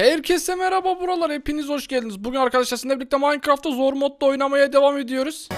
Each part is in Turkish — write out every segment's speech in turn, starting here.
Herkese merhaba buralar hepiniz hoş geldiniz. Bugün arkadaşlar sizinle birlikte Minecraft'ta zor modda oynamaya devam ediyoruz.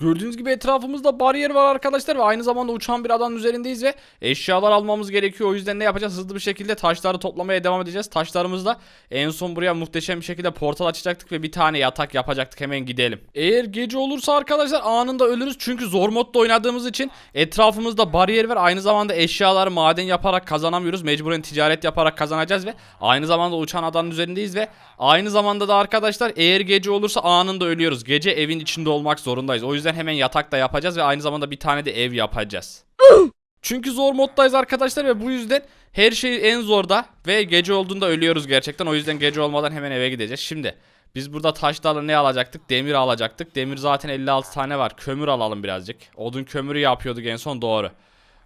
Gördüğünüz gibi etrafımızda bariyer var arkadaşlar ve aynı zamanda uçan bir adanın üzerindeyiz ve eşyalar almamız gerekiyor. O yüzden ne yapacağız? Hızlı bir şekilde taşları toplamaya devam edeceğiz. Taşlarımızla en son buraya muhteşem bir şekilde portal açacaktık ve bir tane yatak yapacaktık. Hemen gidelim. Eğer gece olursa arkadaşlar anında ölürüz. Çünkü zor modda oynadığımız için etrafımızda bariyer var. Aynı zamanda eşyaları maden yaparak kazanamıyoruz. Mecburen ticaret yaparak kazanacağız ve aynı zamanda uçan adanın üzerindeyiz ve aynı zamanda da arkadaşlar eğer gece olursa anında ölüyoruz. Gece evin içinde olmak zorundayız. O yüzden hemen yatak da yapacağız ve aynı zamanda bir tane de ev yapacağız. Çünkü zor moddayız arkadaşlar ve bu yüzden her şey en zorda ve gece olduğunda ölüyoruz gerçekten. O yüzden gece olmadan hemen eve gideceğiz. Şimdi biz burada taşlarla ne alacaktık? Demir alacaktık. Demir zaten 56 tane var. Kömür alalım birazcık. Odun kömürü yapıyorduk en son doğru.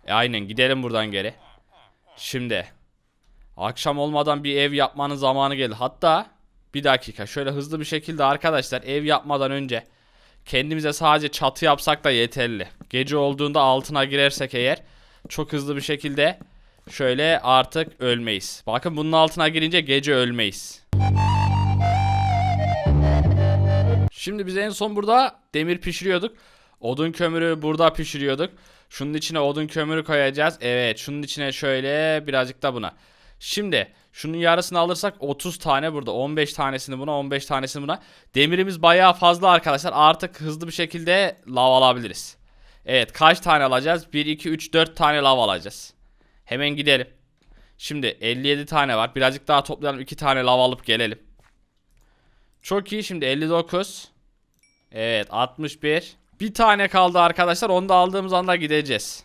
E aynen gidelim buradan geri. Şimdi akşam olmadan bir ev yapmanın zamanı geldi. Hatta bir dakika şöyle hızlı bir şekilde arkadaşlar ev yapmadan önce kendimize sadece çatı yapsak da yeterli. Gece olduğunda altına girersek eğer çok hızlı bir şekilde şöyle artık ölmeyiz. Bakın bunun altına girince gece ölmeyiz. Şimdi biz en son burada demir pişiriyorduk. Odun kömürü burada pişiriyorduk. Şunun içine odun kömürü koyacağız. Evet şunun içine şöyle birazcık da buna. Şimdi şunun yarısını alırsak 30 tane burada. 15 tanesini buna 15 tanesini buna. Demirimiz bayağı fazla arkadaşlar. Artık hızlı bir şekilde lav alabiliriz. Evet kaç tane alacağız? 1, 2, 3, 4 tane lav alacağız. Hemen gidelim. Şimdi 57 tane var. Birazcık daha toplayalım. 2 tane lav alıp gelelim. Çok iyi şimdi 59. Evet 61. Bir tane kaldı arkadaşlar. Onu da aldığımız anda gideceğiz.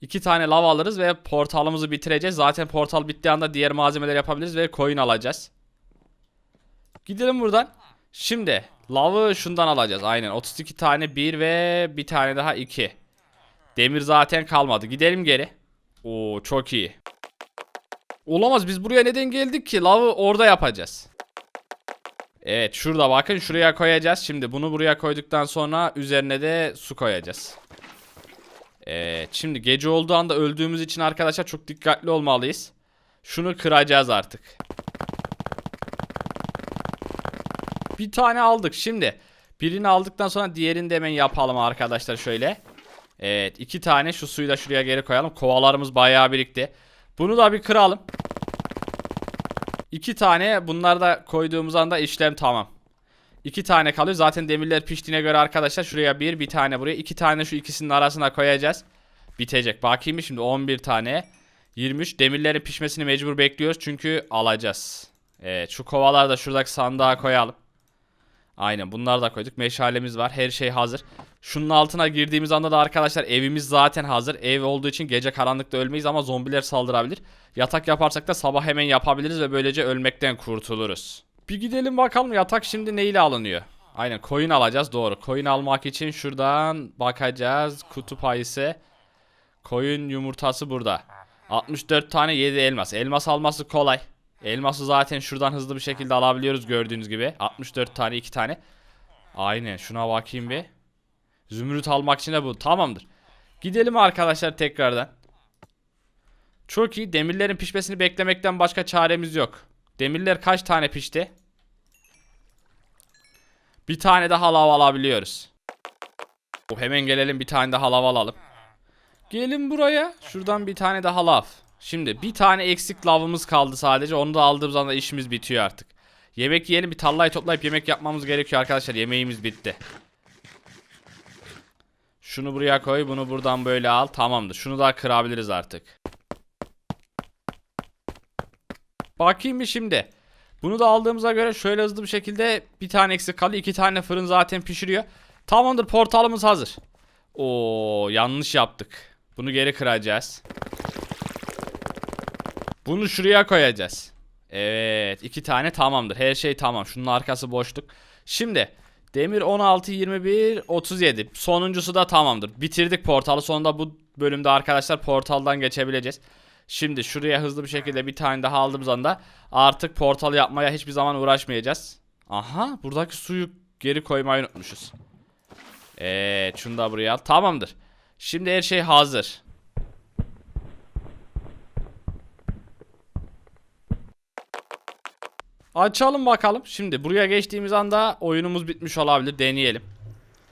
İki tane lav alırız ve portalımızı bitireceğiz. Zaten portal bittiği anda diğer malzemeler yapabiliriz ve coin alacağız. Gidelim buradan. Şimdi lavı şundan alacağız. Aynen 32 tane 1 ve bir tane daha 2. Demir zaten kalmadı. Gidelim geri. Oo çok iyi. Olamaz biz buraya neden geldik ki? Lavı orada yapacağız. Evet şurada bakın şuraya koyacağız. Şimdi bunu buraya koyduktan sonra üzerine de su koyacağız. Evet şimdi gece olduğu anda öldüğümüz için arkadaşlar çok dikkatli olmalıyız. Şunu kıracağız artık. Bir tane aldık şimdi. Birini aldıktan sonra diğerini de hemen yapalım arkadaşlar şöyle. Evet iki tane şu suyu da şuraya geri koyalım. Kovalarımız bayağı birikti. Bunu da bir kıralım. İki tane bunlar da koyduğumuz anda işlem tamam. İki tane kalıyor. Zaten demirler piştiğine göre arkadaşlar şuraya bir bir tane buraya. iki tane şu ikisinin arasına koyacağız. Bitecek. Bakayım mı şimdi 11 tane. 23 demirlerin pişmesini mecbur bekliyoruz. Çünkü alacağız. Evet şu kovaları da şuradaki sandığa koyalım. Aynen bunları da koyduk. Meşalemiz var. Her şey hazır. Şunun altına girdiğimiz anda da arkadaşlar evimiz zaten hazır. Ev olduğu için gece karanlıkta ölmeyiz ama zombiler saldırabilir. Yatak yaparsak da sabah hemen yapabiliriz ve böylece ölmekten kurtuluruz. Bir gidelim bakalım yatak şimdi neyle alınıyor? Aynen coin alacağız doğru. Coin almak için şuradan bakacağız. Kutup ayısı. Koyun yumurtası burada. 64 tane 7 elmas. Elmas alması kolay. Elması zaten şuradan hızlı bir şekilde alabiliyoruz gördüğünüz gibi. 64 tane 2 tane. Aynen şuna bakayım bir. Zümrüt almak için de bu. Tamamdır. Gidelim arkadaşlar tekrardan. Çok iyi. Demirlerin pişmesini beklemekten başka çaremiz yok. Demirler kaç tane pişti? Bir tane daha lav alabiliyoruz. Oh, hemen gelelim bir tane daha lav alalım. Gelin buraya. Şuradan bir tane daha lav. Şimdi bir tane eksik lavımız kaldı sadece. Onu da aldığımız anda işimiz bitiyor artık. Yemek yiyelim bir tallayı toplayıp yemek yapmamız gerekiyor arkadaşlar. Yemeğimiz bitti. Şunu buraya koy. Bunu buradan böyle al. Tamamdır. Şunu da kırabiliriz artık. Bakayım bir şimdi. Bunu da aldığımıza göre şöyle hızlı bir şekilde bir tane eksik kalıyor. iki tane fırın zaten pişiriyor. Tamamdır portalımız hazır. Oo yanlış yaptık. Bunu geri kıracağız. Bunu şuraya koyacağız. Evet iki tane tamamdır. Her şey tamam. Şunun arkası boşluk. Şimdi demir 16, 21, 37. Sonuncusu da tamamdır. Bitirdik portalı. Sonunda bu bölümde arkadaşlar portaldan geçebileceğiz. Şimdi şuraya hızlı bir şekilde bir tane daha aldığımız anda artık portal yapmaya hiçbir zaman uğraşmayacağız. Aha buradaki suyu geri koymayı unutmuşuz. Eee şunu da buraya al. Tamamdır. Şimdi her şey hazır. Açalım bakalım. Şimdi buraya geçtiğimiz anda oyunumuz bitmiş olabilir. Deneyelim.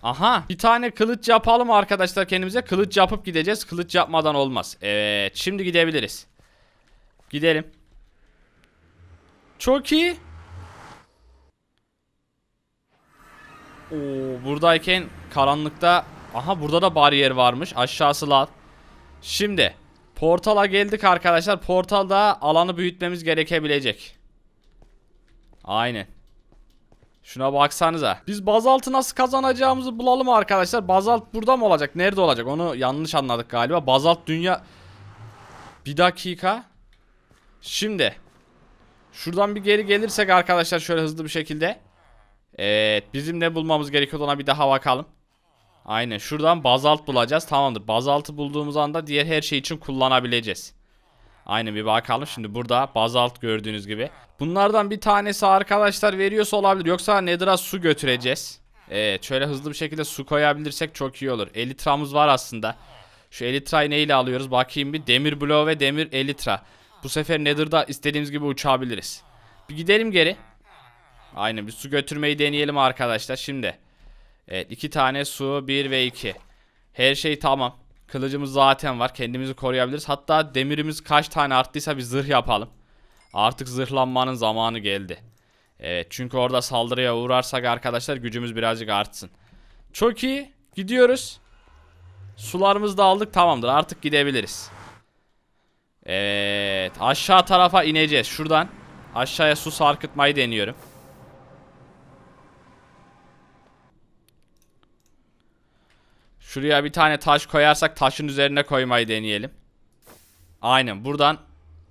Aha bir tane kılıç yapalım arkadaşlar kendimize. Kılıç yapıp gideceğiz. Kılıç yapmadan olmaz. Evet şimdi gidebiliriz. Gidelim. Çok iyi. Oo, buradayken karanlıkta aha burada da bariyer varmış. Aşağısı lav. Şimdi portala geldik arkadaşlar. Portalda alanı büyütmemiz gerekebilecek. Aynen. Şuna baksanıza. Biz bazaltı nasıl kazanacağımızı bulalım arkadaşlar. Bazalt burada mı olacak? Nerede olacak? Onu yanlış anladık galiba. Bazalt dünya... Bir dakika. Şimdi. Şuradan bir geri gelirsek arkadaşlar şöyle hızlı bir şekilde. Evet. Bizim ne bulmamız gerekiyor ona bir daha bakalım. Aynen. Şuradan bazalt bulacağız. Tamamdır. Bazaltı bulduğumuz anda diğer her şey için kullanabileceğiz. Aynen bir bakalım. Şimdi burada bazalt gördüğünüz gibi. Bunlardan bir tanesi arkadaşlar veriyorsa olabilir. Yoksa Nether'a su götüreceğiz. Evet şöyle hızlı bir şekilde su koyabilirsek çok iyi olur. Elitramız var aslında. Şu elitrayı neyle alıyoruz? Bakayım bir. Demir bloğu ve demir elitra. Bu sefer Nether'da istediğimiz gibi uçabiliriz. Bir gidelim geri. Aynen bir su götürmeyi deneyelim arkadaşlar şimdi. Evet iki tane su 1 ve 2. Her şey tamam. Kılıcımız zaten var. Kendimizi koruyabiliriz. Hatta demirimiz kaç tane arttıysa bir zırh yapalım. Artık zırhlanmanın zamanı geldi. Evet çünkü orada saldırıya uğrarsak arkadaşlar gücümüz birazcık artsın. Çok iyi. Gidiyoruz. Sularımızı da aldık tamamdır artık gidebiliriz. Evet aşağı tarafa ineceğiz şuradan. Aşağıya su sarkıtmayı deniyorum. Şuraya bir tane taş koyarsak taşın üzerine koymayı deneyelim. Aynen buradan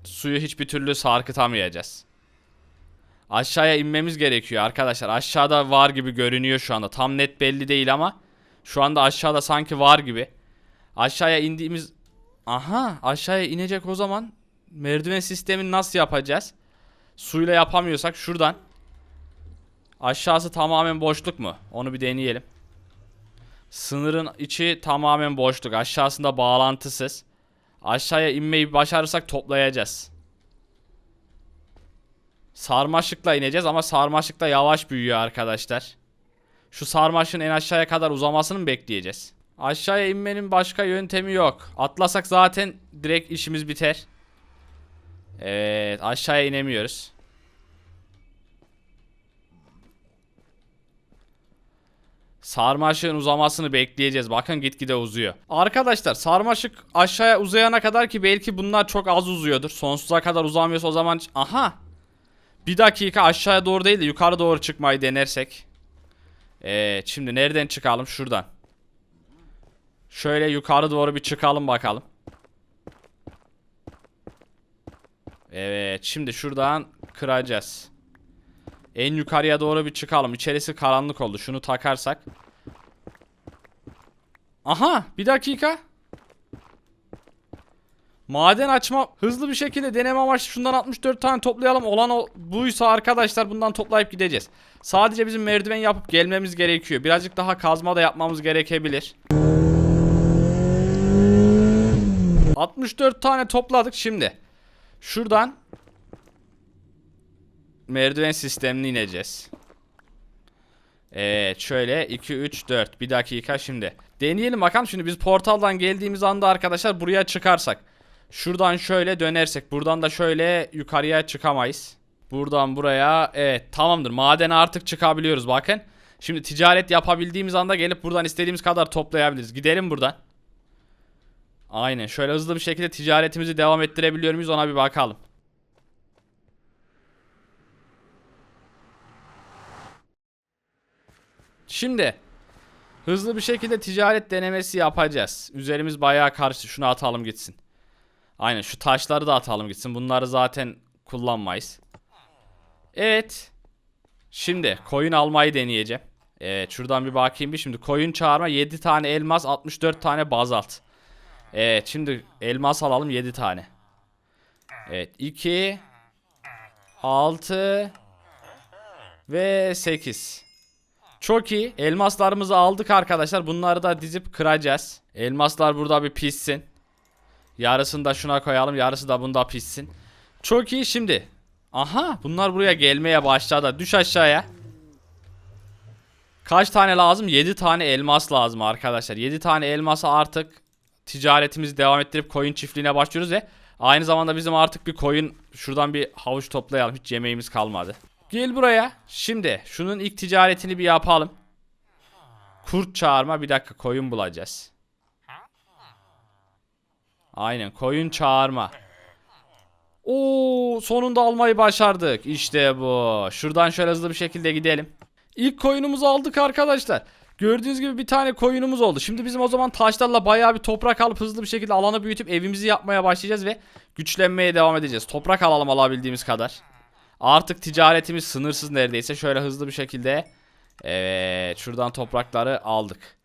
suyu hiçbir türlü sarkıtamayacağız. Aşağıya inmemiz gerekiyor arkadaşlar. Aşağıda var gibi görünüyor şu anda. Tam net belli değil ama şu anda aşağıda sanki var gibi. Aşağıya indiğimiz Aha aşağıya inecek o zaman merdiven sistemini nasıl yapacağız? Suyla yapamıyorsak şuradan Aşağısı tamamen boşluk mu? Onu bir deneyelim. Sınırın içi tamamen boşluk. Aşağısında bağlantısız. Aşağıya inmeyi başarırsak toplayacağız. Sarmaşıkla ineceğiz ama sarmaşık da yavaş büyüyor arkadaşlar. Şu sarmaşın en aşağıya kadar uzamasını mı bekleyeceğiz? Aşağıya inmenin başka yöntemi yok. Atlasak zaten direkt işimiz biter. Evet aşağıya inemiyoruz. Sarmaşığın uzamasını bekleyeceğiz. Bakın gitgide uzuyor. Arkadaşlar sarmaşık aşağıya uzayana kadar ki belki bunlar çok az uzuyordur. Sonsuza kadar uzamıyorsa o zaman... Aha! Bir dakika aşağıya doğru değil de yukarı doğru çıkmayı denersek. Evet şimdi nereden çıkalım? Şuradan. Şöyle yukarı doğru bir çıkalım bakalım. Evet şimdi şuradan kıracağız. En yukarıya doğru bir çıkalım. İçerisi karanlık oldu. Şunu takarsak. Aha bir dakika. Maden açma hızlı bir şekilde deneme amaçlı şundan 64 tane toplayalım. Olan o buysa arkadaşlar bundan toplayıp gideceğiz. Sadece bizim merdiven yapıp gelmemiz gerekiyor. Birazcık daha kazma da yapmamız gerekebilir. 64 tane topladık şimdi. Şuradan merdiven sistemine ineceğiz. Evet şöyle 2 3 4 bir dakika şimdi. Deneyelim bakalım şimdi biz portaldan geldiğimiz anda arkadaşlar buraya çıkarsak. Şuradan şöyle dönersek buradan da şöyle yukarıya çıkamayız. Buradan buraya evet tamamdır madene artık çıkabiliyoruz bakın. Şimdi ticaret yapabildiğimiz anda gelip buradan istediğimiz kadar toplayabiliriz. Gidelim buradan. Aynen şöyle hızlı bir şekilde ticaretimizi devam ettirebiliyor muyuz ona bir bakalım. Şimdi hızlı bir şekilde ticaret denemesi yapacağız. Üzerimiz bayağı karşı. Şunu atalım gitsin. Aynen şu taşları da atalım gitsin. Bunları zaten kullanmayız. Evet. Şimdi koyun almayı deneyeceğim. Evet şuradan bir bakayım bir. Şimdi koyun çağırma 7 tane elmas 64 tane bazalt. Evet şimdi elmas alalım 7 tane. Evet 2 6 ve 8. Çok iyi. Elmaslarımızı aldık arkadaşlar. Bunları da dizip kıracağız. Elmaslar burada bir pişsin. Yarısını da şuna koyalım. Yarısı da bunda pişsin. Çok iyi şimdi. Aha bunlar buraya gelmeye başladı. Düş aşağıya. Kaç tane lazım? 7 tane elmas lazım arkadaşlar. 7 tane elması artık ticaretimizi devam ettirip koyun çiftliğine başlıyoruz ve aynı zamanda bizim artık bir koyun şuradan bir havuç toplayalım. Hiç yemeğimiz kalmadı. Gel buraya. Şimdi şunun ilk ticaretini bir yapalım. Kurt çağırma bir dakika koyun bulacağız. Aynen koyun çağırma. Oo sonunda almayı başardık. İşte bu. Şuradan şöyle hızlı bir şekilde gidelim. İlk koyunumuzu aldık arkadaşlar. Gördüğünüz gibi bir tane koyunumuz oldu. Şimdi bizim o zaman taşlarla bayağı bir toprak alıp hızlı bir şekilde alanı büyütüp evimizi yapmaya başlayacağız ve güçlenmeye devam edeceğiz. Toprak alalım alabildiğimiz kadar. Artık ticaretimiz sınırsız neredeyse. Şöyle hızlı bir şekilde Evet şuradan toprakları aldık.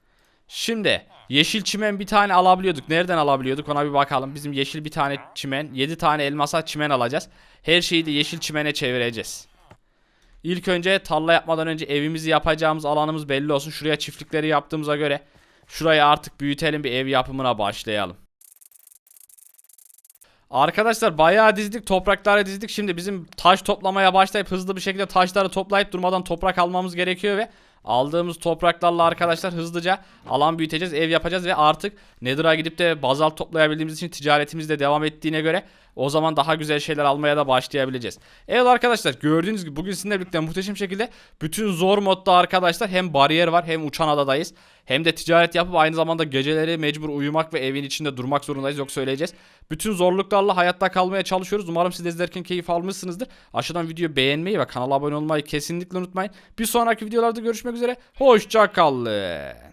Şimdi yeşil çimen bir tane alabiliyorduk. Nereden alabiliyorduk ona bir bakalım. Bizim yeşil bir tane çimen 7 tane elmasa çimen alacağız. Her şeyi de yeşil çimene çevireceğiz. İlk önce tarla yapmadan önce evimizi yapacağımız alanımız belli olsun. Şuraya çiftlikleri yaptığımıza göre şurayı artık büyütelim bir ev yapımına başlayalım. Arkadaşlar bayağı dizdik toprakları dizdik. Şimdi bizim taş toplamaya başlayıp hızlı bir şekilde taşları toplayıp durmadan toprak almamız gerekiyor ve aldığımız topraklarla arkadaşlar hızlıca alan büyüteceğiz, ev yapacağız ve artık Nether'a gidip de bazalt toplayabildiğimiz için ticaretimiz de devam ettiğine göre o zaman daha güzel şeyler almaya da başlayabileceğiz. Evet arkadaşlar gördüğünüz gibi bugün sizinle birlikte muhteşem şekilde bütün zor modda arkadaşlar hem bariyer var hem uçan adadayız. Hem de ticaret yapıp aynı zamanda geceleri mecbur uyumak ve evin içinde durmak zorundayız yok söyleyeceğiz. Bütün zorluklarla hayatta kalmaya çalışıyoruz. Umarım siz de izlerken keyif almışsınızdır. Aşağıdan videoyu beğenmeyi ve kanala abone olmayı kesinlikle unutmayın. Bir sonraki videolarda görüşmek üzere. Hoşçakalın.